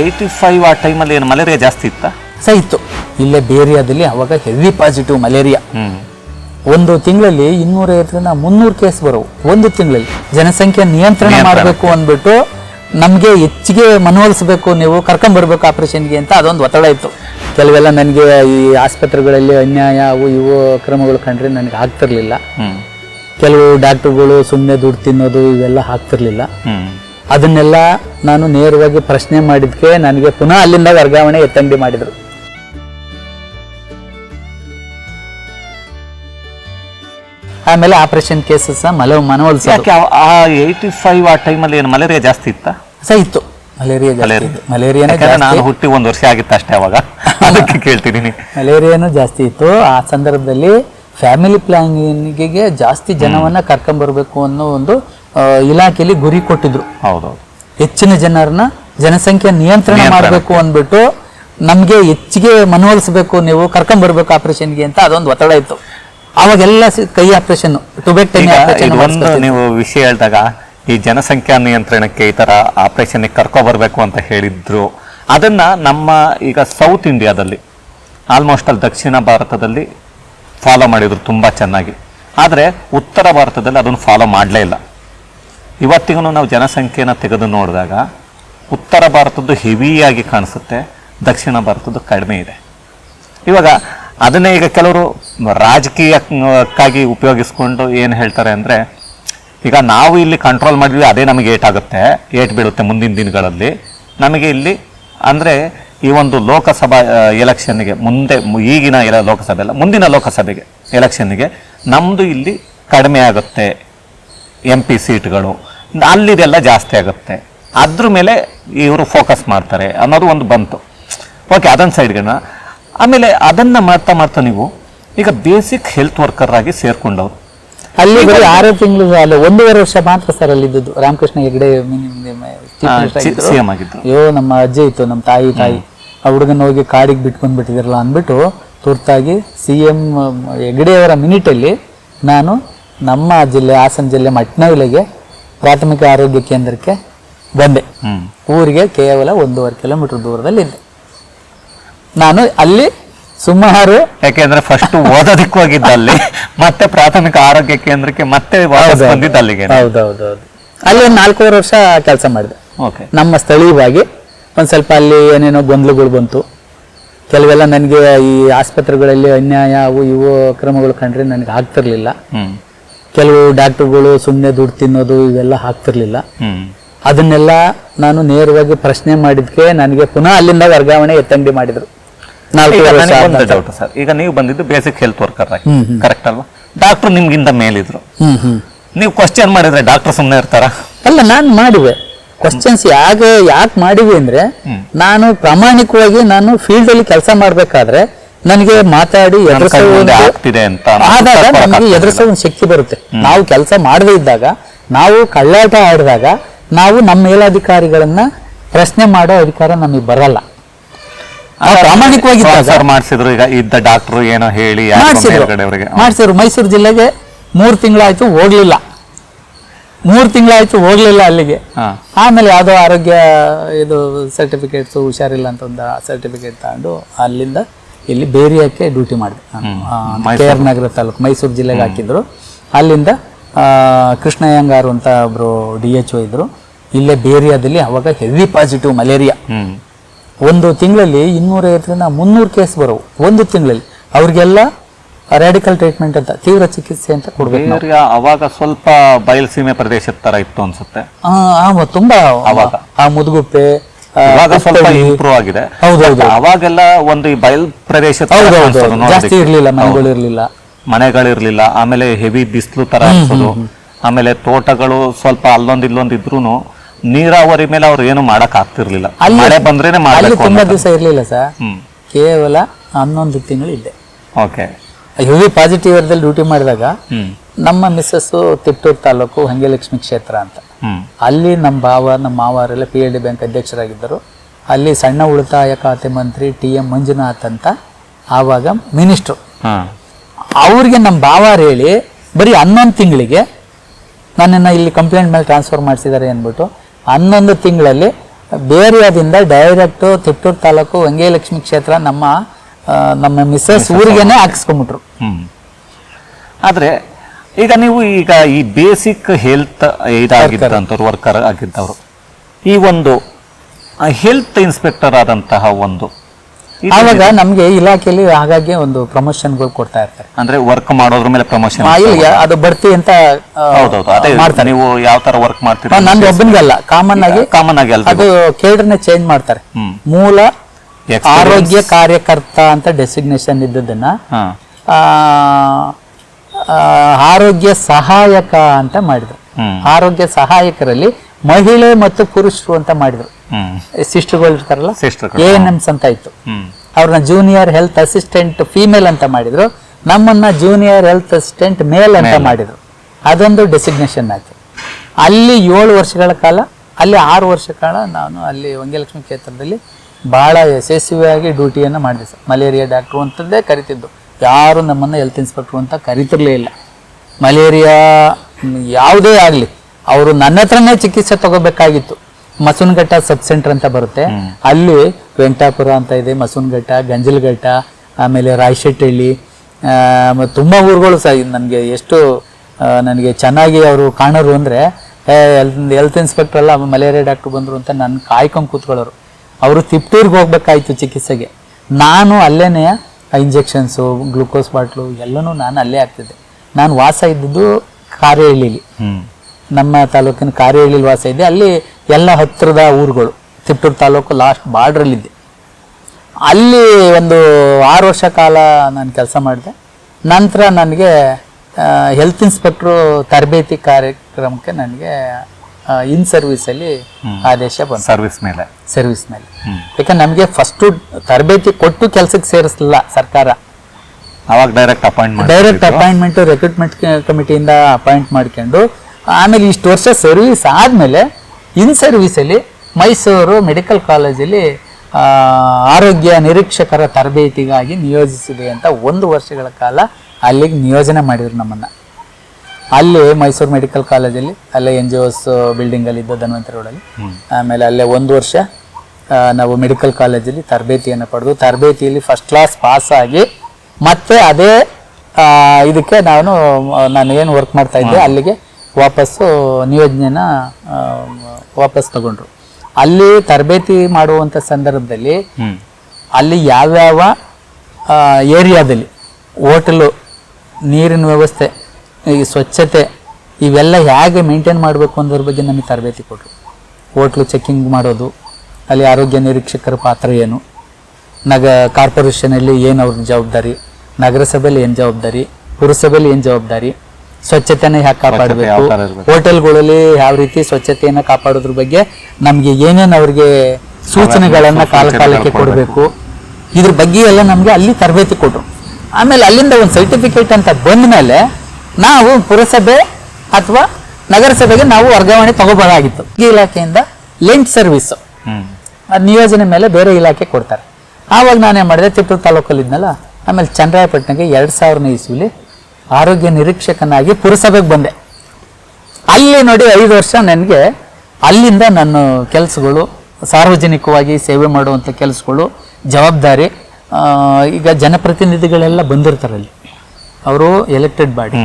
Eighty five ಆ ಟೈಮಲ್ಲಿ ಏನು ಮಲೇರಿಯಾ ಜಾಸ್ತಿ ಇತ್ತಾ? ಸಹ ಇತ್ತು. ಇಲ್ಲೇ ಬೇರಿಯಾದಲ್ಲಿ ಅವಾಗ ಹೆವಿ ಪಾಸಿಟಿವ್ ಮಲೇರಿಯಾ ಒಂದು ತಿಂಗಳಲ್ಲಿ ಇನ್ನೂರೈವತ್ತರಿಂದ ಮುನ್ನೂರು ಕೇಸ್ ಬರೋವು. ಒಂದು ತಿಂಗಳಲ್ಲಿ. ಜನಸಂಖ್ಯೆ ನಿಯಂತ್ರಣ. ಮಾಡಬೇಕು ಅಂದ್ಬಿಟ್ಟು ನಮಗೆ ಹೆಚ್ಚಿಗೆ ಮನವೊಲಿಸಬೇಕು ನೀವು ಕರ್ಕೊಂಬರ್ಬೇಕು ಆಪರೇಷನ್ಗೆ ಅಂತ ಅದೊಂದು ಒತ್ತಡ ಇತ್ತು. ಕೆಲವೆಲ್ಲ ನನಗೆ ಈ ಆಸ್ಪತ್ರೆಗಳಲ್ಲಿ ಅನ್ಯಾಯ ಅವು ಇವು ಕ್ರಮಗಳು ಕಂಡ್ರೆ ನನಗೆ ಆಗ್ತಿರ್ಲಿಲ್ಲ. ಕೆಲವು ಡಾಕ್ಟರ್ಗಳು ಸುಮ್ಮನೆ ದುಡ್ಡು ತಿನ್ನೋದು ಇವೆಲ್ಲ ಆಗ್ತಿರ್ಲಿಲ್ಲ. ಅದನ್ನೆಲ್ಲ ನಾನು ನೇರವಾಗಿ ಪ್ರಶ್ನೆ ಮಾಡಿದ್ಕೆ ನನಗೆ ಪುನಃ ಅಲ್ಲಿಂದ ವರ್ಗಾವಣೆ ಎತ್ತಂಡಿ ಮಾಡಿದ್ರು. ಆಮೇಲೆ ಆಪರೇಷನ್ ಕೇಸಸ್ ಮಲವು ಮನವಲ್ ಆ- ಏಯ್ಟಿ ಫೈವ್ ಆ ಟೈಮಲ್ಲಿ ಏನು ಮಲೇರಿಯಾ ಜಾಸ್ತಿ ಇತ್ತಾ? ಸಹ ಇತ್ತು. ಮಲೇರಿಯಾ ಜಾಸ್ತಿ ಇತ್ತು. ಮಲೇರಿಯಾನೇ ಯಾಕಂದ್ರೆ ಜಾಸ್ತಿ. ನಾನು ಹುಟ್ಟಿ ಒಂದು ವರ್ಷ ಆಗಿತ್ತು ಅಷ್ಟೇ ಅವಾಗ. ಅದಕ್ಕೆ ಕೇಳ್ತಿದ್ದೀನಿ ಮಲೇರಿಯಾನು ಜಾಸ್ತಿ ಇತ್ತು. ಆ ಸಂದರ್ಭದಲ್ಲಿ ಫ್ಯಾಮಿಲಿ ಪ್ಲಾನಿಂಗಿಗೆ ಜಾಸ್ತಿ ಜನವನ್ನ ಕರ್ಕೊಂಬರ್ಬೇಕು ಅನ್ನೋ ಒಂದು ಇಲಾಖೆಯಲ್ಲಿ ಗುರಿ ಕೊಟ್ಟಿದ್ರು. ಹೌದೌದು. ಹೆಚ್ಚಿನ ಜನರನ್ನ ಜನಸಂಖ್ಯೆ ನಿಯಂತ್ರಣ. ಮಾಡಬೇಕು ಅಂದ್ಬಿಟ್ಟು ನಮಗೆ ಹೆಚ್ಚಿಗೆ ಮನವೊಲಿಸಬೇಕು ನೀವು ಕರ್ಕೊಂಬರ್ಬೇಕು ಆಪರೇಷನ್ಗೆ ಅಂತ ಅದೊಂದು ಒತ್ತಡ ಇತ್ತು. ಅವಾಗೆಲ್ಲ ಕೈ ಆಪರೇಷನ್ ಟುಬೆಕ್ಟಮಿ ಒಂದು ನೀವು ವಿಷಯ ಹೇಳಿದಾಗ ಈ ಜನಸಂಖ್ಯಾ ನಿಯಂತ್ರಣಕ್ಕೆ ಈ ತರ ಆಪರೇಷನ್ ಕರ್ಕೊ ಬರ್ಬೇಕು ಅಂತ ಹೇಳಿದ್ರು. ಅದನ್ನ ನಮ್ಮ ಈಗ ಸೌತ್ ಇಂಡಿಯಾದಲ್ಲಿ ಆಲ್ಮೋಸ್ಟ್ ಅಲ್ಲಿ ದಕ್ಷಿಣ ಭಾರತದಲ್ಲಿ ಫಾಲೋ ಮಾಡಿದ್ರು ತುಂಬಾ ಚೆನ್ನಾಗಿ. ಆದರೆ ಉತ್ತರ ಭಾರತದಲ್ಲಿ ಅದನ್ನು ಫಾಲೋ ಮಾಡಲೇ ಇಲ್ಲ. ಇವತ್ತಿಗೂ ನಾವು ಜನಸಂಖ್ಯೆಯನ್ನು ತೆಗೆದು ನೋಡಿದಾಗ ಉತ್ತರ ಭಾರತದ್ದು ಹೆವಿಯಾಗಿ ಕಾಣಿಸುತ್ತೆ, ದಕ್ಷಿಣ ಭಾರತದ್ದು ಕಡಿಮೆ ಇದೆ. ಇವಾಗ ಅದನ್ನೇ ಈಗ ಕೆಲವರು ರಾಜಕೀಯಕ್ಕಾಗಿ ಉಪಯೋಗಿಸ್ಕೊಂಡು ಏನು ಹೇಳ್ತಾರೆ ಅಂದರೆ, ಈಗ ನಾವು ಇಲ್ಲಿ ಕಂಟ್ರೋಲ್ ಮಾಡಿದ್ವಿ, ಅದೇ ನಮಗೆ ಏಟಾಗುತ್ತೆ, ಏಟ್ ಬೀಳುತ್ತೆ ಮುಂದಿನ ದಿನಗಳಲ್ಲಿ. ನಮಗೆ ಇಲ್ಲಿ ಅಂದರೆ ಈ ಒಂದು ಲೋಕಸಭಾ ಎಲೆಕ್ಷನ್ಗೆ ಮುಂದೆ, ಈಗಿನ ಎಲ್ಲ ಲೋಕಸಭೆ ಅಲ್ಲ, ಮುಂದಿನ ಲೋಕಸಭೆಗೆ ಎಲೆಕ್ಷನ್ಗೆ ನಮ್ಮದು ಇಲ್ಲಿ ಕಡಿಮೆ ಆಗುತ್ತೆ. ಎಂ ಪಿ ಸೀಟ್ಗಳು ಅಲ್ಲಿದೆಲ್ಲ ಜಾಸ್ತಿ ಆಗುತ್ತೆ. ಅದ್ರ ಮೇಲೆ ಇವರು ಫೋಕಸ್ ಮಾಡ್ತಾರೆ ಅನ್ನೋದು ಒಂದು ಬಂತು. ಓಕೆ ಅದೊಂದು ಸೈಡ್ಗೆ ಆಮೇಲೆ ಅದನ್ನ ಮಾಡ್ತಾ ಮಾಡ್ತಾ ನೀವು ಈಗ ಬೇಸಿಕ್ ಹೆಲ್ತ್ ವರ್ಕರ್ ಆಗಿ ಸೇರ್ಕೊಂಡವ್ರು. ಅಲ್ಲಿ ಬರೀ ಆರು ತಿಂಗಳು ಅಲ್ಲ ಒಂದೂವರೆ ವರ್ಷ ಮಾತ್ರ ಸರ್ ಅಲ್ಲಿ ಇದ್ದದ್ದು ರಾಮಕೃಷ್ಣ ಹೆಗ್ಡೆ CM ಆಗಿದ್ರು. ಅಯ್ಯೋ ನಮ್ಮ ಅಜ್ಜಿ ಇತ್ತು ನಮ್ಮ ತಾಯಿ ತಾಯಿ. ಆ ಹುಡುಗನ ಹೋಗಿ ಕಾಡಿಗೆ ಬಿಟ್ಕೊಂಡು ಬಿಟ್ಟಿದ್ರಲ್ಲ ಅಂದ್ಬಿಟ್ಟು ತುರ್ತಾಗಿ ಸಿ ಎಂ ಹೆಗ್ಡೆಯವರ ಮಿನಿಟಲ್ಲಿ ನಾನು ನಮ್ಮ ಜಿಲ್ಲೆ ಹಾಸನ ಜಿಲ್ಲೆ ಮಟ್ನವಿಲೆಗೆ ಪ್ರಾಥಮಿಕ ಆರೋಗ್ಯ ಕೇಂದ್ರಕ್ಕೆ ಬಂದೆ. ಊರಿಗೆ ಕೇವಲ ಒಂದೂವರೆ ಕಿಲೋಮೀಟರ್ ದೂರದಲ್ಲಿ ಇದ್ದೆ ನಾನು ಅಲ್ಲಿ ಸುಮಾರು ಯಾಕೆಂದ್ರೆ ಫಸ್ಟ್ ಓದೋದಕ್ಕೆ ಹೋಗಿದ್ದ ಅಲ್ಲಿ. ಮತ್ತೆ ಪ್ರಾಥಮಿಕ ಆರೋಗ್ಯ ಕೇಂದ್ರಕ್ಕೆ ಮತ್ತೆ ಬಂದಿದ್ದ ಅಲ್ಲಿಗೆ. ಹೌದೌದೌದು ಅಲ್ಲಿ ಒಂದು ನಾಲ್ಕೂವರೆ ವರ್ಷ ಕೆಲಸ ಮಾಡಿದೆ. ಓಕೆ ನಮ್ಮ ಸ್ಥಳೀಯವಾಗಿ ಒಂದು ಸ್ವಲ್ಪ ಅಲ್ಲಿ ಏನೇನೋ ಗೊಂದಲಗಳು ಬಂತು. ಕೆಲವೆಲ್ಲ ನನಗೆ ಈ ಆಸ್ಪತ್ರೆಗಳಲ್ಲಿ ಅನ್ಯಾಯ ಅವು ಇವು ಕ್ರಮಗಳು ಕಂಡ್ರೆ ನನಗೆ ಆಗ್ತಿರ್ಲಿಲ್ಲ. ಕೆಲವು ಡಾಕ್ಟರ್ಗಳು ಸುಮ್ಮನೆ ದುಡ್ಡು ತಿನ್ನೋದು ಇವೆಲ್ಲ ಹಾಕ್ತಿರ್ಲಿಲ್ಲ. ಅದನ್ನೆಲ್ಲ ನಾನು ನೇರವಾಗಿ ಪ್ರಶ್ನೆ ಮಾಡಿದ್ಕೆ ನನಗೆ ಪುನಃ ಅಲ್ಲಿಂದ ವರ್ಗಾವಣೆ ಎತ್ತಂಗಡಿ ಮಾಡಿದ್ರು. Doubt sir. ಈಗ ನೀವು ಬಂದಿದ್ದು ಬೇಸಿಕ್ ಹೆಲ್ತ್ ವರ್ಕರ್ ಆಗಿ. ಕರೆಕ್ಟ್ ಅಲ್ವಾ? ಡಾಕ್ಟರ್ ನಿಮ್ಗಿಂತ ಮೇಲಿದ್ರು. ನೀವು ಕ್ವಶನ್ ಮಾಡಿದ್ರೆ ಡಾಕ್ಟರ್ ಸುಮ್ಮನೆ ಇರ್ತಾರ? ಅಲ್ಲ ನಾನು ಮಾಡಿವೆ ಕ್ವಶನ್ಸ್ ಯಾಕೆ ಯಾಕೆ ಮಾಡಿವೆ ಅಂದ್ರೆ ನಾನು ಪ್ರಾಮಾಣಿಕವಾಗಿ ನಾನು ಫೀಲ್ಡ್ ಅಲ್ಲಿ ಕೆಲಸ ಮಾಡ್ಬೇಕಾದ್ರೆ ನನಗೆ ಮಾತಾಡಿ ಎದುರಿಸೋ ಕಣ್ಣು ಒಂದು- ಆಗ್ತಿದೆ ಅಂತ ಆದಾಗ ನಮಗೆ. ಎದುರಿಸೋ ಒಂದು ಶಕ್ತಿ ಬರುತ್ತೆ. ನಾವು ಕೆಲಸ ಮಾಡದೇ ಇದ್ದಾಗ ನಾವು ಕಳ್ಳಾಟ ಆಡಿದಾಗ ನಾವು ನಮ್ಮ ಮೇಲಾಧಿಕಾರಿಗಳನ್ನ ಪ್ರಶ್ನೆ ಮಾಡೋ ಅಧಿಕಾರ ನಮಗೆ ಬರಲ್ಲ. ನಾವು ಪ್ರಾಮಾಣಿಕವಾಗಿದ್ದಾಗ ಸರ್ ಮಾಡಿಸಿದ್ರು ಈಗ ಇದ್ದ ಡಾಕ್ಟರ್ ಏನೋ ಹೇಳಿ ಯಾರೋ ಮಾಡಿಸಿದ್ರು. ಮೇಲ್ಗಡೆಯವರಿಗೆ. ಮಾಡಿಸಿದ್ರು. ಮೈಸೂರು ಜಿಲ್ಲೆಗೆ ಮೂರು ತಿಂಗಳಾಯ್ತು ಹೋಗ್ಲಿಲ್ಲ. ಮೂರು ತಿಂಗಳಾಯ್ತು ಹೋಗ್ಲಿಲ್ಲ ಅಲ್ಲಿಗೆ. ಹಾ. ಆಮೇಲೆ ಯಾವುದೋ ಆರೋಗ್ಯ ಇದು ಸರ್ಟಿಫಿಕೇಟ್ಸು ಹುಷಾರಿಲ್ಲ ಅಂತ ಒಂದು ಸರ್ಟಿಫಿಕೇಟ್ ತಗೊಂಡು ಅಲ್ಲಿಂದ ಇಲ್ಲಿ ಬೇರಿಯಕ್ಕೆ ಡ್ಯೂಟಿ ಮಾಡಿದೆ. ನಾನು. ಕೆ ಆರ್ ನಗರ ತಾಲೂಕು ಮೈಸೂರು ಜಿಲ್ಲೆಗೆ ಹಾಕಿದ್ರು. ಅಲ್ಲಿಂದ ಕೃಷ್ಣಯ್ಯಂಗಾರು ಅಂತ ಒಬ್ಬರು ಡಿ ಎಚ್ ಒ ಇದ್ರು. ಇಲ್ಲೇ ಬೇರಿಯಾದಲ್ಲಿ ಅವಾಗ ಹೆವಿ ಪಾಸಿಟಿವ್ ಮಲೇರಿಯಾ. ಒಂದು ತಿಂಗಳಲ್ಲಿ ಇನ್ನೂರೈವತ್ತರಿಂದ ಮುನ್ನೂರು ಕೇಸ್ ಬರೋವು. ಒಂದು ತಿಂಗಳಲ್ಲಿ. ಅವ್ರಿಗೆಲ್ಲ ರ್ಯಾಡಿಕಲ್ ಟ್ರೀಟ್ಮೆಂಟ್ ಅಂತ ತೀವ್ರ ಚಿಕಿತ್ಸೆ ಅಂತ ಕೊಡ್ಬೇಕು ಅವಾಗ ಸ್ವಲ್ಪ ಬಯಲುಸೀಮೆ ಪ್ರದೇಶದ ತರ ಇತ್ತು ಅನ್ಸುತ್ತೆ. ತುಂಬಾ ಅವಾಗ. ಆ ಮುದುಗುಪ್ಪೆ ಇವಾಗ ಸ್ವಲ್ಪ ಇಂಪ್ರೂವ್ ಆಗಿದೆ. ಹೌದೌದು. ಅವಾಗೆಲ್ಲ ಒಂದು ಈ ಬಯಲ್ ಪ್ರದೇಶ ತರ ಕಾಣಿಸೋದು ನೋಡೋದಕ್ಕೆ. ಜಾಸ್ತಿ ಇರ್ಲಿಲ್ಲ ಹೌದು. ಮನೆಗಳು ಇರ್ಲಿಲ್ಲ ಮನೆಗಳಿರ್ಲಿಲ್ಲ ಆಮೇಲೆ ಹೆವಿ ಬಿಸಿಲು ತರ ಅನ್ಸೋದು ಆಮೇಲೆ ತೋಟಗಳು ಸ್ವಲ್ಪ ಅಲ್ಲೊಂದ್ ಇಲ್ಲೊಂದ್ ಇದ್ರೂನು ನೀರಾವರಿ ಮೇಲೆ ಅವ್ರು ಏನು ಮಾಡಕ್ ಆಗ್ತಿರ್ಲಿಲ್ಲ. ಮಳೆ ಬಂದ್ರೇನೆ ಅಲ್ಲಿ ಮಾಡ್ಬೇಕು ತುಂಬಾ ದಿವಸ ಇರ್ಲಿಲ್ಲ ಸರ್. ಹ್ಮ್. ಕೇವಲ ಹನ್ನೊಂದು ತಿಂಗಳು ಇದ್ದೆ ಓಕೆ ಹೆವಿ ಪಾಸಿಟಿವ್ ಡ್ಯೂಟಿ ಮಾಡಿದಾಗ ಹ್ಮ್. ನಮ್ಮ ಮಿಸ್ಸಸ್ಸು ತಿಪ್ಟೂರು ತಾಲೂಕು ಹಂಗೆಲಕ್ಷ್ಮಿ ಕ್ಷೇತ್ರ ಅಂತ. ಅಲ್ಲಿ ನಮ್ಮ ಭಾವ ನಮ್ಮ ಮಾವಾರೆಲ್ಲ ಪಿ ಎಲ್ ಡಿ ಬ್ಯಾಂಕ್ ಅಧ್ಯಕ್ಷರಾಗಿದ್ದರು. ಅಲ್ಲಿ ಸಣ್ಣ ಉಳಿತಾಯ ಖಾತೆ ಮಂತ್ರಿ ಟಿ ಎಂ ಮಂಜುನಾಥ್ ಅಂತ ಆವಾಗ ಮಿನಿಸ್ಟ್ರು. ಅವ್ರಿಗೆ ನಮ್ಮ ಭಾವಾರು ಹೇಳಿ ಬರೀ ಹನ್ನೊಂದು ತಿಂಗಳಿಗೆ ನನ್ನನ್ನು ಇಲ್ಲಿ ಕಂಪ್ಲೇಂಟ್ ಮೇಲೆ ಟ್ರಾನ್ಸ್ಫರ್ ಮಾಡಿಸಿದ್ದಾರೆ ಅಂದ್ಬಿಟ್ಟು ಹನ್ನೊಂದು ತಿಂಗಳಲ್ಲಿ ಬೇರೆಯಾದಿಂದ ಡೈರೆಕ್ಟು ತಿಪ್ಟೂರು ತಾಲೂಕು ವಂಗೇಲಕ್ಷ್ಮಿ ಕ್ಷೇತ್ರ ನಮ್ಮ ನಮ್ಮ ಮಿಸ್ಸಸ್ ಊರಿಗೆನೆ ಹಾಕಿಸ್ಕೊಂಬಿಟ್ರು ಆದ್ರೆ ಈಗ ನೀವು ಈಗ ಈ ಬೇಸಿಕ್ ಹೆಲ್ತ್ ಇದಾಗಿದ್ದಂಥವ್ರು ವರ್ಕರ್ ಆಗಿದ್ದವರು ಈ ಒಂದು ಹೆಲ್ತ್ ಇನ್ಸ್ಪೆಕ್ಟರ್ ಆದಂತಹ ಒಂದು ಆವಾಗ ನಮಗೆ ಇಲಾಖೆಯಲ್ಲಿ ಹಾಗಾಗಿ ಒಂದು ಪ್ರಮೋಷನ್ಗಳು ಕೊಡ್ತಾ ಇರ್ತಾರೆ. ಅಂದ್ರೆ ವರ್ಕ್ ಮಾಡೋದ್ರ ಮೇಲೆ ಪ್ರಮೋಷನ್ ಅದು ಬಡ್ತಿ ಅಂತ ಮಾಡ್ತಾರೆ. ನೀವು ಯಾವ ತರ ವರ್ಕ್ ಮಾಡ್ತೀರಾ ನಂದು ಒಬ್ಬನಿಗಲ್ಲ ಕಾಮನ್ ಆಗಿ ಕಾಮನ್ ಆಗಿ ಅಲ್ಲ ಅದು ಕೇಳ್ರನ್ನೇ ಚೇಂಜ್ ಮಾಡ್ತಾರೆ. ಮೂಲ. ಆರೋಗ್ಯ ಕಾರ್ಯಕರ್ತ ಅಂತ ಡೆಸಿಗ್ನೇಷನ್ ಇದ್ದದನ್ನ ಆರೋಗ್ಯ ಸಹಾಯಕ ಅಂತ ಮಾಡಿದ್ರು. ಆರೋಗ್ಯ ಸಹಾಯಕರಲ್ಲಿ ಮಹಿಳೆ ಮತ್ತು ಪುರುಷರು ಅಂತ ಮಾಡಿದ್ರು. ಸಿಸ್ಟರ್ಗಳು ಇರ್ತಾರಲ್ಲ? ಸಿಸ್ಟರ್ ಎ ಎನ್ ಎಮ್ಸ್ ಅಂತ ಇತ್ತು. ಅವ್ರನ್ನ ಜೂನಿಯರ್ ಹೆಲ್ತ್ ಅಸಿಸ್ಟೆಂಟ್ ಫೀಮೇಲ್ ಅಂತ ಮಾಡಿದ್ರು. ನಮ್ಮನ್ನ ಜೂನಿಯರ್ ಹೆಲ್ತ್ ಅಸಿಸ್ಟೆಂಟ್ ಮೇಲ್ ಅಂತ ಮಾಡಿದ್ರು. ಅದೊಂದು ಡೆಸಿಗ್ನೇಷನ್ ಆಯ್ತು. ಅಲ್ಲಿ ಏಳು ವರ್ಷಗಳ ಕಾಲ ಅಲ್ಲಿ ಆರು ವರ್ಷ ಕಾಲ ನಾನು ಅಲ್ಲಿ ವಂಗ್ಯಲಕ್ಷ್ಮಿ ಕ್ಷೇತ್ರದಲ್ಲಿ ಬಹಳ ಯಶಸ್ವಿಯಾಗಿ ಡ್ಯೂಟಿಯನ್ನು ಮಾಡಿದೆ ಸರ್. ಮಲೇರಿಯಾ ಡಾಕ್ಟ್ರು ಅಂತದ್ದೇ ಕರಿತಿದ್ದು. ಯಾರು ನಮ್ಮನ್ನು ಹೆಲ್ತ್ ಇನ್ಸ್ಪೆಕ್ಟ್ರು ಅಂತ ಕರಿತಿರ್ಲೇ ಇಲ್ಲ. ಮಲೇರಿಯಾ ಯಾವುದೇ ಆಗಲಿ ಅವರು ನನ್ನ ಹತ್ರನೇ ಚಿಕಿತ್ಸೆ ತಗೋಬೇಕಾಗಿತ್ತು. ಮಸೂನ್ಘಟ್ಟ ಸಬ್ ಸೆಂಟರ್ ಅಂತ ಬರುತ್ತೆ. ಅಲ್ಲಿ ವೆಂಕಟಾಪುರ ಅಂತ ಇದೆ ಮಸೂನ್ಘಟ್ಟ ಗಂಜಲ್ಘಟ್ಟ ಆಮೇಲೆ ರಾಯಶೆಟ್ಟಹಳ್ಳಿ ತುಂಬ ಊರುಗಳು ಸಹ ನನಗೆ ಎಷ್ಟು ನನಗೆ ಚೆನ್ನಾಗಿ ಅವರು ಕಾಣೋರು ಅಂದರೆ ಹೆಲ್ತ್ ಇನ್ಸ್ಪೆಕ್ಟರ್ ಎಲ್ಲ ಮಲೇರಿಯಾ ಡಾಕ್ಟ್ರು ಬಂದರು ಅಂತ ನನ್ನ ಕಾಯ್ಕೊಂಡು ಕೂತ್ಕೊಳ್ಳೋರು. ಅವರು ತಿಪ್ಟೂರ್ಗೆ ಹೋಗ್ಬೇಕಾಯ್ತು ಚಿಕಿತ್ಸೆಗೆ. ನಾನು ಅಲ್ಲೇನೆ ಇಂಜೆಕ್ಷನ್ಸು ಗ್ಲೂಕೋಸ್ ಬಾಟ್ಲು ಎಲ್ಲನೂ ನಾನು ಅಲ್ಲೇ ಆಗ್ತಿದ್ದೆ ನಾನು ವಾಸ ಇದ್ದಿದ್ದು ಕಾರೇಹಳ್ಳಿಲಿ. ಹ್ಮ್. ನಮ್ಮ ತಾಲೂಕಿನ ಕಾರೇಹಳ್ಳಿಲಿ ವಾಸ ಇದೆ. ಅಲ್ಲಿ ಎಲ್ಲ ಹತ್ತಿರದ ಊರುಗಳು ತಿಪ್ಟೂರು ತಾಲೂಕು ಲಾಸ್ಟ್ ಬಾರ್ಡ್ರಲ್ಲಿದ್ದೆ. ಅಲ್ಲಿ ಒಂದು ಆರು ವರ್ಷ ಕಾಲ ನಾನು ಕೆಲಸ ಮಾಡಿದೆ. ನಂತರ ನನಗೆ ಹೆಲ್ತ್ ಇನ್ಸ್ಪೆಕ್ಟ್ರು ತರಬೇತಿ ಕಾರ್ಯಕ್ರಮಕ್ಕೆ ನನಗೆ ಇನ್ ಸರ್ವಿಸ್ ಅಲ್ಲಿ ಆದೇಶ ಬಂತು. ಸರ್ವಿಸ್ ಮೇಲೆ. ಸರ್ವಿಸ್ ಮೇಲೆ. ಯಾಕಂದ್ರೆ ನಮಗೆ ಫಸ್ಟು ತರಬೇತಿ ಕೊಟ್ಟು ಕೆಲಸಕ್ಕೆ ಸೇರಿಸಲಿಲ್ಲ ಸರ್ಕಾರ. ಅವಾಗ direct appointment direct appointment recruitment ಕಮಿಟಿಯಿಂದ appoint ಮಾಡ್ಕೊಂಡು ಆಮೇಲೆ ಇಷ್ಟು ವರ್ಷ ಸರ್ವಿಸ್ ಆದಮೇಲೆ ಇನ್ ಸರ್ವಿಸಲ್ಲಿ ಮೈಸೂರು ಮೆಡಿಕಲ್ ಕಾಲೇಜಲ್ಲಿ ಆರೋಗ್ಯ ನಿರೀಕ್ಷಕರ ತರಬೇತಿಗಾಗಿ ನಿಯೋಜಿಸಿದೆ ಅಂತ ಒಂದು ವರ್ಷಗಳ ಕಾಲ ಅಲ್ಲಿಗೆ ನಿಯೋಜನೆ ಮಾಡಿದ್ರು ನಮ್ಮನ್ನು. ಅಲ್ಲಿ ಮೈಸೂರು ಮೆಡಿಕಲ್ ಕಾಲೇಜಲ್ಲಿ ಅಲ್ಲೇ ಎನ್ ಜಿ ಒಸ್ ಬಿಲ್ಡಿಂಗಲ್ಲಿ ಇದ್ದ ಧನ್ವಂತರಿ ರೋಡಲ್ಲಿ. ಆಮೇಲೆ ಅಲ್ಲೇ ಒಂದು ವರ್ಷ ನಾವು ಮೆಡಿಕಲ್ ಕಾಲೇಜಲ್ಲಿ ತರಬೇತಿಯನ್ನು ಪಡೆದು ತರಬೇತಿಯಲ್ಲಿ ಫಸ್ಟ್ ಕ್ಲಾಸ್ ಪಾಸ್ ಆಗಿ ಮತ್ತೆ ಅದೇ ಇದಕ್ಕೆ ನಾನು ನಾನು ಏನು ವರ್ಕ್ ಮಾಡ್ತಾ ಇದ್ದೆ ಅಲ್ಲಿಗೆ ವಾಪಸ್ಸು ನಿಯೋಜನೆನ ವಾಪಸ್ ತಗೊಂಡ್ರು. ಅಲ್ಲಿ ತರಬೇತಿ ಮಾಡುವಂಥ ಸಂದರ್ಭದಲ್ಲಿ ಅಲ್ಲಿ ಯಾವ್ಯಾವ ಏರಿಯಾದಲ್ಲಿ ಹೋಟೆಲು ನೀರಿನ ವ್ಯವಸ್ಥೆ ಈ ಸ್ವಚ್ಛತೆ ಇವೆಲ್ಲ ಹೇಗೆ ಮೇಂಟೈನ್ ಮಾಡಬೇಕು ಅನ್ನೋದ್ರ ಬಗ್ಗೆ ನಮಗೆ ತರಬೇತಿ ಕೊಟ್ಟರು ಹೋಟ್ಲು ಚೆಕ್ಕಿಂಗ್ ಮಾಡೋದು ಅಲ್ಲಿ ಆರೋಗ್ಯ ನಿರೀಕ್ಷಕರ ಪಾತ್ರ ಏನು ನಗ ಕಾರ್ಪೊರೇಷನಲ್ಲಿ ಏನು ಅವ್ರ ಜವಾಬ್ದಾರಿ ನಗರಸಭೆಯಲ್ಲಿ ಏನು ಜವಾಬ್ದಾರಿ ಪುರಸಭೆಯಲ್ಲಿ ಏನು ಜವಾಬ್ದಾರಿ ಸ್ವಚ್ಛತೆನ ಹೇಗೆ ಕಾಪಾಡಬೇಕು ಹೋಟೆಲ್ಗಳಲ್ಲಿ ಯಾವ ರೀತಿ ಸ್ವಚ್ಛತೆಯನ್ನು ಕಾಪಾಡೋದ್ರ ಬಗ್ಗೆ ನಮಗೆ ಏನೇನು ಅವರಿಗೆ ಸೂಚನೆಗಳನ್ನು ಕಾಲ ಕಾಲಕ್ಕೆ ಕೊಡಬೇಕು ಇದ್ರ ಬಗ್ಗೆ ಎಲ್ಲ ನಮಗೆ ಅಲ್ಲಿ ತರಬೇತಿ ಕೊಟ್ಟರು ಆಮೇಲೆ ಅಲ್ಲಿಂದ ಒಂದು ಸರ್ಟಿಫಿಕೇಟ್ ಅಂತ ಬಂದ ಮೇಲೆ ನಾವು ಪುರಸಭೆ ಅಥವಾ ನಗರಸಭೆಗೆ ನಾವು ವರ್ಗಾವಣೆ ತಗೋಬೋದಾಗಿತ್ತು. ಈ ಇಲಾಖೆಯಿಂದ ಲಿಂಕ್ ಸರ್ವಿಸ್. ನಿಯೋಜನೆ ಮೇಲೆ ಬೇರೆ ಇಲಾಖೆ ಕೊಡ್ತಾರೆ. ಆವಾಗ ನಾನೇ ಮಾಡಿದೆ? ತಿಪ್ಪೂರು ತಾಲೂಕಲ್ಲಿ ಇದ್ನಲ್ಲ ಆಮೇಲೆ ಚಂದ್ರಾಯಪಟ್ಟಣಗೆ ಎರಡು ಸಾವಿರನೇ ಇಸ್ವಿಲಿ ಆರೋಗ್ಯ ನಿರೀಕ್ಷಕನಾಗಿ ಪುರಸಭೆಗೆ ಬಂದೆ. ಅಲ್ಲಿ ನೋಡಿ ಐದು ವರ್ಷ ನನಗೆ ಅಲ್ಲಿಂದ ನನ್ನ ಕೆಲಸಗಳು ಸಾರ್ವಜನಿಕವಾಗಿ ಸೇವೆ ಮಾಡುವಂಥ ಕೆಲಸಗಳು ಜವಾಬ್ದಾರಿ ಈಗ ಜನಪ್ರತಿನಿಧಿಗಳೆಲ್ಲ ಬಂದಿರ್ತಾರೆ ಅಲ್ಲಿ. ಅವರು ಎಲೆಕ್ಟೆಡ್ ಬಾಡಿ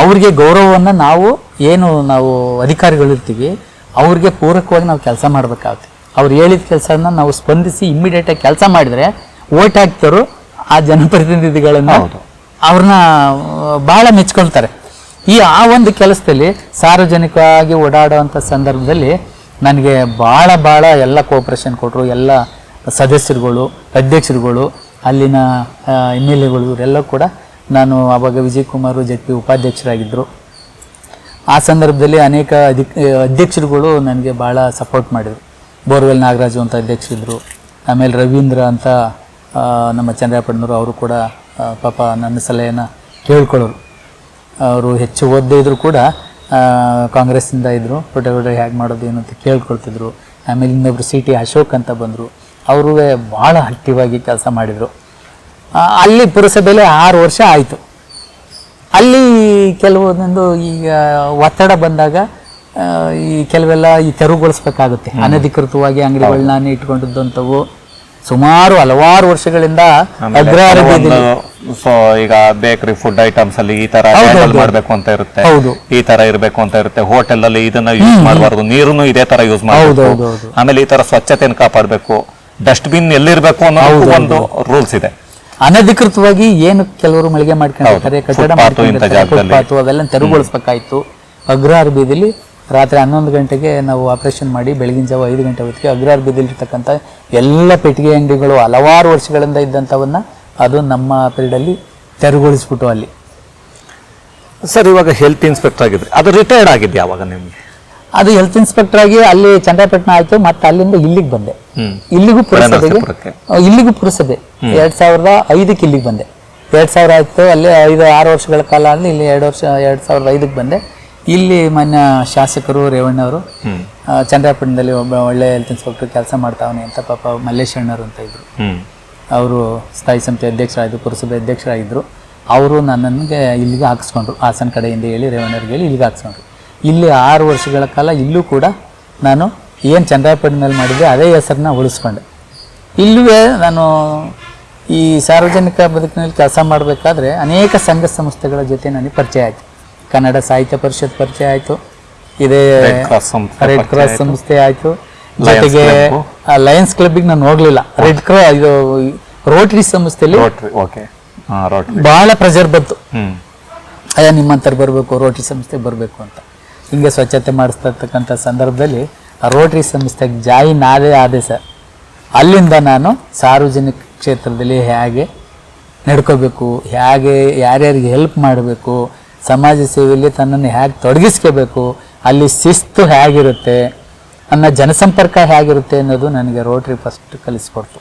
ಅವ್ರಿಗೆ ಗೌರವವನ್ನು ನಾವು ಏನು ನಾವು ಅಧಿಕಾರಿಗಳಿರ್ತೀವಿ ಅವ್ರಿಗೆ ಪೂರಕವಾಗಿ ನಾವು ಕೆಲಸ ಮಾಡಬೇಕಾಗುತ್ತೆ. ಅವ್ರು ಹೇಳಿದ ಕೆಲಸನ ನಾವು ಸ್ಪಂದಿಸಿ ಇಮ್ಮಿಡಿಯೇಟಾಗಿ ಕೆಲಸ ಮಾಡಿದ್ರೆ ಓಟ್ ಹಾಕ್ತಾರೋ ಆ ಜನಪ್ರತಿನಿಧಿಗಳನ್ನು. ಅವ್ರನ್ನ ಬಹಳ ಮೆಚ್ಕೊಳ್ತಾರೆ. ಈ ಆ ಒಂದು ಕೆಲಸದಲ್ಲಿ ಸಾರ್ವಜನಿಕವಾಗಿ ಓಡಾಡುವಂಥ ಸಂದರ್ಭದಲ್ಲಿ ನನಗೆ ಭಾಳ ಭಾಳ ಎಲ್ಲ ಕೋಪರೇಷನ್ ಕೊಟ್ಟರು ಎಲ್ಲ ಸದಸ್ಯರುಗಳು ಅಧ್ಯಕ್ಷರುಗಳು ಅಲ್ಲಿನ ಎಂ ಎಲ್ ಎಗಳು ಇವರೆಲ್ಲ ಕೂಡ ನಾನು ಆವಾಗ ವಿಜಯ್ ಕುಮಾರ್ ಜೆ ಪಿ ಉಪಾಧ್ಯಕ್ಷರಾಗಿದ್ದರು ಆ ಸಂದರ್ಭದಲ್ಲಿ ಅನೇಕ ಅಧಿಕ ಅಧ್ಯಕ್ಷರುಗಳು ನನಗೆ ಭಾಳ ಸಪೋರ್ಟ್ ಮಾಡಿದರು. ಬೋರ್ವೆಲ್ ನಾಗರಾಜು ಅಂತ ಅಧ್ಯಕ್ಷರಿದ್ದರು ಆಮೇಲೆ ರವೀಂದ್ರ ಅಂತ ನಮ್ಮ ಚಂದ್ರಾಪಟ್ಟಣರು ಅವರು ಕೂಡ ಪಾಪ ನನ್ನ ಸಲಹೆಯನ್ನು ಕೇಳ್ಕೊಳ್ಳೋರು. ಅವರು ಹೆಚ್ಚು ಓದದೇ ಇದ್ದರೂ ಕೂಡ ಕಾಂಗ್ರೆಸ್ಸಿಂದ ಇದ್ದರು ಪುಟಗೌಡ ಹೇಗೆ ಮಾಡೋದು ಏನು ಅಂತ ಕೇಳ್ಕೊಳ್ತಿದ್ರು. ಆಮೇಲೆ ಇನ್ನೊಬ್ಬರು ಸಿ ಟಿ ಅಶೋಕ್ ಅಂತ ಬಂದರು. ಅವರು ಭಾಳ ಆಕ್ಟಿವ್ ಆಗಿ ಕೆಲಸ ಮಾಡಿದರು. ಅಲ್ಲಿ ಪುರಸಭೆಯಲ್ಲಿ ಆರು ವರ್ಷ ಆಯಿತು. ಅಲ್ಲಿ ಕೆಲವೊಂದೊಂದು ಈಗ ಒತ್ತಡ ಬಂದಾಗ ಈ ಕೆಲವೆಲ್ಲ ಈ ತೆರವುಗೊಳಿಸ್ಬೇಕಾಗುತ್ತೆ. ಅನಧಿಕೃತವಾಗಿ ಅಂಗಡಿಗಳನ್ನ ಇಟ್ಕೊಂಡಿದ್ದಂಥವು ಸುಮಾರು ಹಲವಾರು ವರ್ಷಗಳಿಂದ ಅಗ್ರಹಾರ ಸೊ ಈಗ ಬೇಕರಿ ಫುಡ್ ಐಟಮ್ಸ್ ಅಲ್ಲಿ ಈ ತರ ಮಾಡಬೇಕು ಅಂತ ಇರುತ್ತೆ. ಈ ತರ ಇರಬೇಕು ಅಂತ ಇರುತ್ತೆ. ಹೋಟೆಲ್ ಅಲ್ಲಿ ಇದನ್ನ ಯೂಸ್ ಮಾಡಬಾರ್ದು. ನೀರನ್ನು ಇದೇ ತರ ಯೂಸ್ ಹೌದು, ಮಾಡಬೇಕು. ಹೌದು, ಹೌದು. ಆಮೇಲೆ ಈ ತರ ಸ್ವಚ್ಛತೆಯನ್ನು ಕಾಪಾಡಬೇಕು. ಡಸ್ಟ್ ಬಿನ್ ಎಲ್ಲಿರ್ಬೇಕು ಅನ್ನೋ ಒಂದು ರೂಲ್ಸ್ ಇದೆ. ಅನಧಿಕೃತವಾಗಿ ಏನು ಕೆಲವರು ಮಳಿಗೆ ಮಾಡ್ಕೊಂಡಿರ್ತಾರೆ. ಕಟ್ಟಡ ಮಾಡ್ಕೊಂಡಿರ್ತಾರೆ. ಅವೆಲ್ಲ ತೆರವುಗೊಳಿಸ್ಬೇಕಾಯ್ತು. ಅಗ್ರಹಾರ ಬೀದಿಲಿ ರಾತ್ರಿ ಹನ್ನೊಂದು ಗಂಟೆಗೆ ನಾವು ಆಪರೇಷನ್ ಮಾಡಿ ಬೆಳಗಿನ ಜಾವ ಐದು ಗಂಟೆ ಹೊತ್ತಿಗೆ ಅಗ್ರಹಾರ ಬೀದಿಲಿ ಇರ್ತಕ್ಕಂಥ ಎಲ್ಲ ಪೆಟ್ಟಿಗೆ ಅಂಗಡಿಗಳು ಹಲವಾರು ವರ್ಷಗಳಿಂದ ಇದ್ದಂಥವನ್ನ ಅದು ನಮ್ಮ ಪೀರಿಯಡಲ್ಲಿ ತೆರವುಗೊಳಿಸ್ಬಿಟ್ಟು ಅಲ್ಲಿ. ಸರ್ ಇವಾಗ ಹೆಲ್ತ್ ಇನ್ಸ್ಪೆಕ್ಟರ್ ಆಗಿದ್ರಿ ಅದು ರಿಟೈರ್ಡ್ ಆಗಿದ್ದೆ ಯಾವಾಗ ನಿಮಗೆ? ಅದು ಹೆಲ್ತ್ ಇನ್ಸ್ಪೆಕ್ಟರ್ ಆಗಿ ಅಲ್ಲಿ ಚಂದ್ರಪಟ್ಟಣ ಆಯಿತು ಮತ್ತೆ ಅಲ್ಲಿಂದ ಇಲ್ಲಿಗೆ ಬಂದೆ. ಇಲ್ಲಿಗೂ ಪುರಸಭೆಗೆ ಇಲ್ಲಿಗೂ ಪುರಸಭೆ ಎರಡ್ ಸಾವಿರದ ಐದಕ್ಕೆ ಇಲ್ಲಿಗೆ ಬಂದೆ. ಎರಡ್ ಸಾವಿರ ಆಯ್ತು ಅಲ್ಲಿ ಐದು ಆರು ವರ್ಷಗಳ ಕಾಲ ಅಲ್ಲಿ ಇಲ್ಲಿ ಎರಡು ವರ್ಷ ಎರಡ್ ಸಾವಿರದ ಐದಕ್ಕೆ ಬಂದೆ. ಇಲ್ಲಿ ಮಾನ್ಯ ಶಾಸಕರು ರೇವಣ್ಣವರು ಚಂದ್ರಾಪಟ್ಟಣದಲ್ಲಿ ಒಬ್ಬ ಒಳ್ಳೆ ಹೆಲ್ತ್ ಇನ್ಸ್ಪೆಕ್ಟರ್ ಕೆಲಸ ಮಾಡ್ತಾವನೆ ಅಂತ ಪಾಪ ಮಲ್ಲೇಶಣ್ಣರು ಅಂತ ಇದ್ರು. ಅವರು ಸ್ಥಾಯಿ ಸಮಿತಿ ಅಧ್ಯಕ್ಷರಾಗಿದ್ದರು ಪುರಸಭೆ ಅಧ್ಯಕ್ಷರಾಗಿದ್ದರು ಅವರು ನನ್ನನ್ಗೆ ಇಲ್ಲಿಗೆ ಹಾಕಿಸ್ಕೊಂಡ್ರು ಹಾಸನ ಕಡೆಯಿಂದ ಹೇಳಿ ರೇವಣ್ಣವ್ರಿಗೆ ಹೇಳಿ ಇಲ್ಲಿಗೆ ಹಾಕ್ಸ್ಕೊಂಡ್ರು. ಇಲ್ಲಿ ಆರು ವರ್ಷಗಳ ಕಾಲ ಇಲ್ಲೂ ಕೂಡ ನಾನು ಏನು ಚಂದ್ರಾಪಟ್ಟಣದಲ್ಲಿ ಮಾಡಿದ್ದೆ ಅದೇ ಹೆಸರನ್ನ ಉಳಿಸ್ಕೊಂಡೆ. ಇಲ್ಲೂ ನಾನು ಈ ಸಾರ್ವಜನಿಕ ಬದುಕಿನಲ್ಲಿ ಕೆಲಸ ಮಾಡಬೇಕಾದ್ರೆ ಅನೇಕ ಸಂಘ ಸಂಸ್ಥೆಗಳ ಜೊತೆ ನನಗೆ ಪರಿಚಯ ಆಯಿತು. ಕನ್ನಡ ಸಾಹಿತ್ಯ ಪರಿಷತ್ ಪರಿಚಯ ಆಯಿತು. ಇದೇ ರೆಡ್ ಕ್ರಾಸ್ ಸಂಸ್ಥೆ ಆಯ್ತು. ಜೊತೆಗೆ ಲಯನ್ಸ್ ಕ್ಲಬ್ಗೆ ನಾನು ಹೋಗ್ಲಿಲ್ಲ. ರೆಡ್ ಕ್ರಾಸ್ ಇದು ರೋಟರಿ ಸಂಸ್ಥೆಯಲ್ಲಿ ಬಹಳ ಪ್ರೆಷರ್ ಬಂತು. ಅಯ್ಯ ನಿಮ್ಮಂತರ ಬರಬೇಕು ರೋಟರಿ ಸಂಸ್ಥೆಗೆ ಬರಬೇಕು ಅಂತ. ಹಿಂಗೆ ಸ್ವಚ್ಛತೆ ಮಾಡಿಸ್ತಾ ಇರ್ತಕ್ಕಂಥ ಸಂದರ್ಭದಲ್ಲಿ ರೋಟರಿ ಸಂಸ್ಥೆಗೆ ಜಾಯಿನ್ ಆದೇ ಆದೆ ಸರ್. ಅಲ್ಲಿಂದ ನಾನು ಸಾರ್ವಜನಿಕ ಕ್ಷೇತ್ರದಲ್ಲಿ ಹೇಗೆ ನಡ್ಕೋಬೇಕು ಹೇಗೆ ಯಾರ್ಯಾರಿಗೆ ಹೆಲ್ಪ್ ಮಾಡಬೇಕು ಸಮಾಜ ಸೇವೆಯಲ್ಲಿ ತನ್ನನ್ನು ಹೇಗೆ ತೊಡಗಿಸ್ಕೋಬೇಕು ಅಲ್ಲಿ ಶಿಸ್ತು ಹೇಗಿರುತ್ತೆ ಅನ್ನೋ ಜನಸಂಪರ್ಕ ಹೇಗಿರುತ್ತೆ ಅನ್ನೋದು ನನಗೆ ರೋಟ್ರಿ ಫಸ್ಟ್ ಕಲಿಸ್ಕೊಡ್ತು.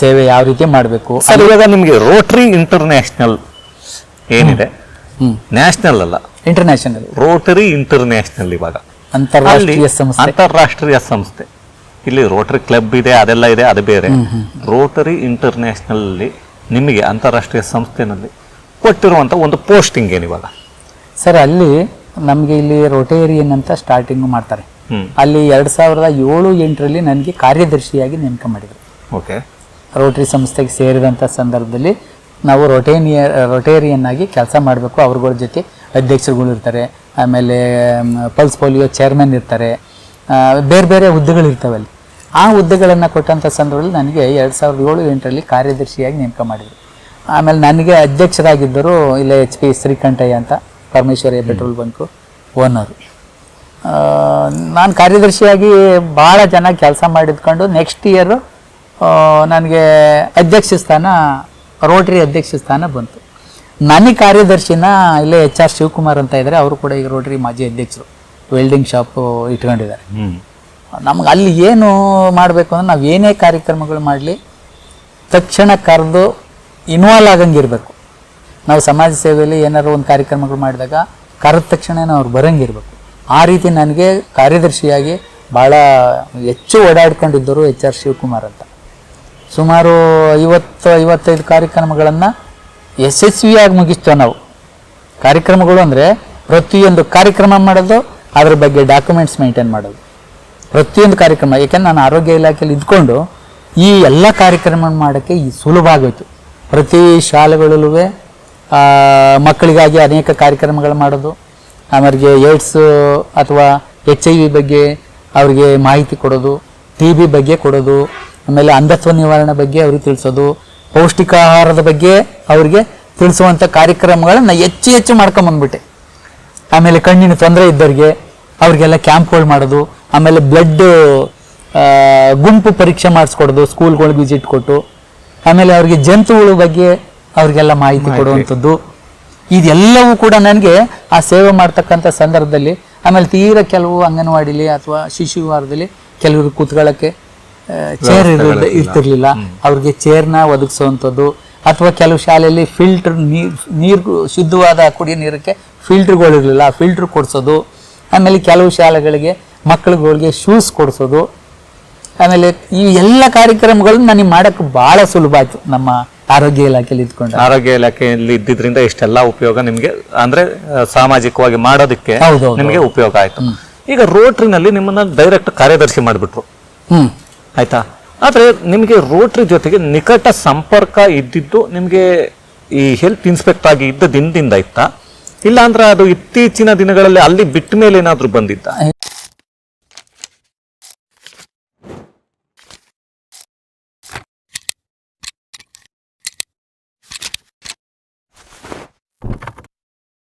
ಸೇವೆ ಯಾವ ರೀತಿ ಮಾಡಬೇಕು? ಸರ್ ಇವಾಗ ನಿಮಗೆ ರೋಟ್ರಿ ಇಂಟರ್ನ್ಯಾಷನಲ್ ಏನಿದೆ? ಹ್ಞೂ ನ್ಯಾಷನಲ್ ಅಲ್ಲ. ಇಂಟರ್ನ್ಯಾಷನಲ್ ರೋಟರಿ ಇಂಟರ್ನ್ಯಾಷನಲ್ ಇವಾಗ. ಅಂತಾರಾಷ್ಟ್ರೀಯ ಸಂಸ್ಥೆ. ಅಂತಾರಾಷ್ಟ್ರೀಯ ಸಂಸ್ಥೆ. ಇಲ್ಲಿ ರೋಟರಿ ಕ್ಲಬ್ ಇದೆ ಅದೆಲ್ಲ ಇದೆ ಅದು ಬೇರೆ. ರೋಟರಿ ಇಂಟರ್ನ್ಯಾಷನಲ್ ನಿಮಗೆ ಅಂತಾರಾಷ್ಟ್ರೀಯ ಸಂಸ್ಥೆನಲ್ಲಿ ಕೊಟ್ಟಿರುವಂಥ ಒಂದು ಪೋಸ್ಟಿಂಗ್ ಏನು ಇವಾಗ? ಸರ್ ಅಲ್ಲಿ ನಮಗೆ ಇಲ್ಲಿ ರೋಟೇರಿಯನ್ ಅಂತ ಸ್ಟಾರ್ಟಿಂಗ್ ಮಾಡ್ತಾರೆ. ಅಲ್ಲಿ ಎರಡು ಸಾವಿರದ ಏಳು ಎಂಟರಲ್ಲಿ ನನಗೆ ಕಾರ್ಯದರ್ಶಿಯಾಗಿ ನೇಮಕ ಮಾಡಿದರು. ಓಕೆ. ರೋಟರಿ ಸಂಸ್ಥೆಗೆ ಸೇರಿದಂಥ ಸಂದರ್ಭದಲ್ಲಿ ನಾವು ರೊಟೇನಿಯ ರೊಟೇರಿಯನ್ ಆಗಿ ಕೆಲಸ ಮಾಡಬೇಕು. ಅವ್ರಗಳ ಜೊತೆ ಅಧ್ಯಕ್ಷರುಗಳು ಇರ್ತಾರೆ ಆಮೇಲೆ ಪಲ್ಸ್ ಪೋಲಿಯೋ ಚೇರ್ಮನ್ ಇರ್ತಾರೆ. ಬೇರೆ ಬೇರೆ ಹುದ್ದೆಗಳಿರ್ತವೆ ಅಲ್ಲಿ. ಆ ಹುದ್ದೆಗಳನ್ನು ಕೊಟ್ಟಂಥ ಸಂದರ್ಭದಲ್ಲಿ ನನಗೆ ಎರಡು ಸಾವಿರದ ಏಳು ಎಂಟರಲ್ಲಿ ಕಾರ್ಯದರ್ಶಿಯಾಗಿ ನೇಮಕ ಮಾಡಿದರು. ಆಮೇಲೆ ನನಗೆ ಅಧ್ಯಕ್ಷರಾಗಿದ್ದರು ಇಲ್ಲೇ ಎಚ್ ಪಿ ಶ್ರೀಕಂಠಯ್ಯ ಅಂತ, ಪರಮೇಶ್ವರಿ ಪೆಟ್ರೋಲ್ ಬಂಕು ಓನರು. ನಾನು ಕಾರ್ಯದರ್ಶಿಯಾಗಿ ಭಾಳ ಜನ ಕೆಲಸ ಮಾಡಿದ್ಕೊಂಡು ನೆಕ್ಸ್ಟ್ ಇಯರು ನನಗೆ ಅಧ್ಯಕ್ಷ ಸ್ಥಾನ ರೋಟರಿ ಅಧ್ಯಕ್ಷ ಸ್ಥಾನ ಬಂತು. ನನಗೆ ಕಾರ್ಯದರ್ಶಿನ ಇಲ್ಲೇ ಎಚ್ ಆರ್ ಶಿವಕುಮಾರ್ ಅಂತ ಇದ್ದಾರೆ ಅವರು ಕೂಡ ಈಗ ರೋಟರಿ ಮಾಜಿ ಅಧ್ಯಕ್ಷರು ವೆಲ್ಡಿಂಗ್ ಶಾಪು ಇಟ್ಕೊಂಡಿದ್ದಾರೆ. ನಮ್ಗೆ ಅಲ್ಲಿ ಏನು ಮಾಡಬೇಕು ಅಂದ್ರೆ ನಾವು ಏನೇ ಕಾರ್ಯಕ್ರಮಗಳು ಮಾಡಲಿ ತಕ್ಷಣ ಕರೆದು ಇನ್ವಾಲ್ವ್ ಆಗಂಗಿರಬೇಕು ನಾವು ಸಮಾಜ ಸೇವೆಯಲ್ಲಿ ಏನಾದ್ರು ಒಂದು ಕಾರ್ಯಕ್ರಮಗಳು ಮಾಡಿದಾಗ ಕರೆದ ತಕ್ಷಣನೇ ಅವ್ರು ಬರಂಗಿರ್ಬೇಕು ಆ ರೀತಿ ನನಗೆ ಕಾರ್ಯದರ್ಶಿಯಾಗಿ ಭಾಳ ಹೆಚ್ಚು ಓಡಾಡ್ಕೊಂಡಿದ್ದರು ಎಚ್ ಆರ್ ಶಿವಕುಮಾರ್ ಅಂತ. ಸುಮಾರು ಐವತ್ತು ಐವತ್ತೈದು ಕಾರ್ಯಕ್ರಮಗಳನ್ನು ಯಶಸ್ವಿಯಾಗಿ ಮುಗಿಸ್ತೇವೆ ನಾವು. ಕಾರ್ಯಕ್ರಮಗಳು ಅಂದರೆ ಪ್ರತಿಯೊಂದು ಕಾರ್ಯಕ್ರಮ ಮಾಡೋದು, ಅದ್ರ ಬಗ್ಗೆ ಡಾಕ್ಯುಮೆಂಟ್ಸ್ ಮೇಂಟೈನ್ ಮಾಡೋದು. ಪ್ರತಿಯೊಂದು ಕಾರ್ಯಕ್ರಮ ಯಾಕೆಂದ್ರೆ ನಾನು ಆರೋಗ್ಯ ಇಲಾಖೆಯಲ್ಲಿ ಇದ್ಕೊಂಡು ಈ ಎಲ್ಲ ಕಾರ್ಯಕ್ರಮ ಮಾಡೋಕ್ಕೆ ಈ ಸುಲಭ ಆಗೋಯ್ತು. ಪ್ರತಿ ಶಾಲೆಗಳಲ್ಲೂ ಮಕ್ಕಳಿಗಾಗಿ ಅನೇಕ ಕಾರ್ಯಕ್ರಮಗಳು ಮಾಡೋದು. ಆಮೇಲೆ ಏಡ್ಸು ಅಥವಾ ಎಚ್ ಐ ವಿ ಬಗ್ಗೆ ಅವರಿಗೆ ಮಾಹಿತಿ ಕೊಡೋದು, ಟಿ ಬಿ ಬಗ್ಗೆ ಕೊಡೋದು, ಆಮೇಲೆ ಅಂಧತ್ವ ನಿವಾರಣೆ ಬಗ್ಗೆ ಅವ್ರಿಗೆ ತಿಳಿಸೋದು ಪೌಷ್ಟಿಕಾಹಾರದ ಬಗ್ಗೆ ಅವರಿಗೆ ತಿಳಿಸುವಂಥ ಕಾರ್ಯಕ್ರಮಗಳನ್ನು ಹೆಚ್ಚು ಹೆಚ್ಚು ಮಾಡ್ಕೊಂಬಂದ್ಬಿಟ್ಟೆ ಆಮೇಲೆ ಕಣ್ಣಿನ ತೊಂದರೆ ಇದ್ದವ್ರಿಗೆ ಅವ್ರಿಗೆಲ್ಲ ಕ್ಯಾಂಪ್ಗಳು ಮಾಡೋದು ಆಮೇಲೆ ಬ್ಲಡ್ ಗುಂಪು ಪರೀಕ್ಷೆ ಮಾಡಿಸ್ಕೊಡೋದು ಸ್ಕೂಲ್ಗಳಿಗೆ ವಿಸಿಟ್ ಕೊಟ್ಟು ಆಮೇಲೆ ಅವ್ರಿಗೆ ಜಂತುಗಳ ಬಗ್ಗೆ ಅವ್ರಿಗೆಲ್ಲ ಮಾಹಿತಿ ಕೊಡುವಂಥದ್ದು. ಇದೆಲ್ಲವೂ ಕೂಡ ನನಗೆ ಆ ಸೇವೆ ಮಾಡ್ತಕ್ಕಂಥ ಸಂದರ್ಭದಲ್ಲಿ ಆಮೇಲೆ ತೀರಾ ಕೆಲವು ಅಂಗನವಾಡಿಲಿ ಅಥವಾ ಶಿಶು ವಾರದಲ್ಲಿ ಕೆಲವರು ಕೂತ್ಕೊಳ್ಳೋಕ್ಕೆ ಚೇರ್ ಇರ್ತಿರ್ಲಿಲ್ಲ. ಅವ್ರಿಗೆ ಚೇರ್ನ ಒದಗಿಸುವಂಥದ್ದು ಅಥವಾ ಕೆಲವು ಶಾಲೆಯಲ್ಲಿ ಫಿಲ್ಟರ್ ನೀರು ನೀರು ಶುದ್ಧವಾದ ಕುಡಿಯೋ ನೀರಕ್ಕೆ ಫಿಲ್ಟರ್ಗಳಿರಲಿಲ್ಲ ಫಿಲ್ಟರ್ ಕೊಡಿಸೋದು ಆಮೇಲೆ ಕೆಲವು ಶಾಲೆಗಳಿಗೆ ಮಕ್ಕಳುಗಳಿಗೆ ಶೂಸ್ ಕೊಡಿಸೋದು. ಆಮೇಲೆ ಈ ಎಲ್ಲ ಕಾರ್ಯಕ್ರಮಗಳನ್ನ ನನಗೆ ಮಾಡೋಕ್ಕೆ ಭಾಳ ಸುಲಭ ಆಯಿತು ನಮ್ಮ ಆರೋಗ್ಯ ಇಲಾಖೆಯಲ್ಲಿ ಇದ್ಕೊಂಡು ಆರೋಗ್ಯ ಇಲಾಖೆಯಲ್ಲಿ ಇದ್ದಿದ್ರಿಂದ ಇಷ್ಟೆಲ್ಲ ಉಪಯೋಗ ನಿಮಗೆ ಅಂದ್ರೆ ಸಾಮಾಜಿಕವಾಗಿ ಮಾಡೋದಕ್ಕೆ ನಿಮಗೆ ನಿಮ್ಗೆ ಉಪಯೋಗ ಆಯ್ತು. ಈಗ ರೋಟ್ರಿನಲ್ಲಿ ನಿಮ್ಮನ್ನ ಡೈರೆಕ್ಟ್ ಕಾರ್ಯದರ್ಶಿ ಮಾಡಿಬಿಟ್ರು. ಹ್ಮ್. ಆಯ್ತಾ? ಆದರೆ ನಿಮಗೆ ರೋಟ್ರಿ ಜೊತೆಗೆ ನಿಕಟ ಸಂಪರ್ಕ ಇದ್ದಿದ್ದು ನಿಮಗೆ ಈ ಹೆಲ್ತ್ ಇನ್ಸ್ಪೆಕ್ಟರ್ ಆಗಿ ಇದ್ದ ದಿನದಿಂದ ಇತ್ತಾ? ಇಲ್ಲಾಂದ್ರೆ ಅದು ಇತ್ತೀಚಿನ ದಿನಗಳಲ್ಲಿ ಅಲ್ಲಿ ಬಿಟ್ಟ ಮೇಲೆ ಏನಾದರೂ ಬಂದಿದ್ದ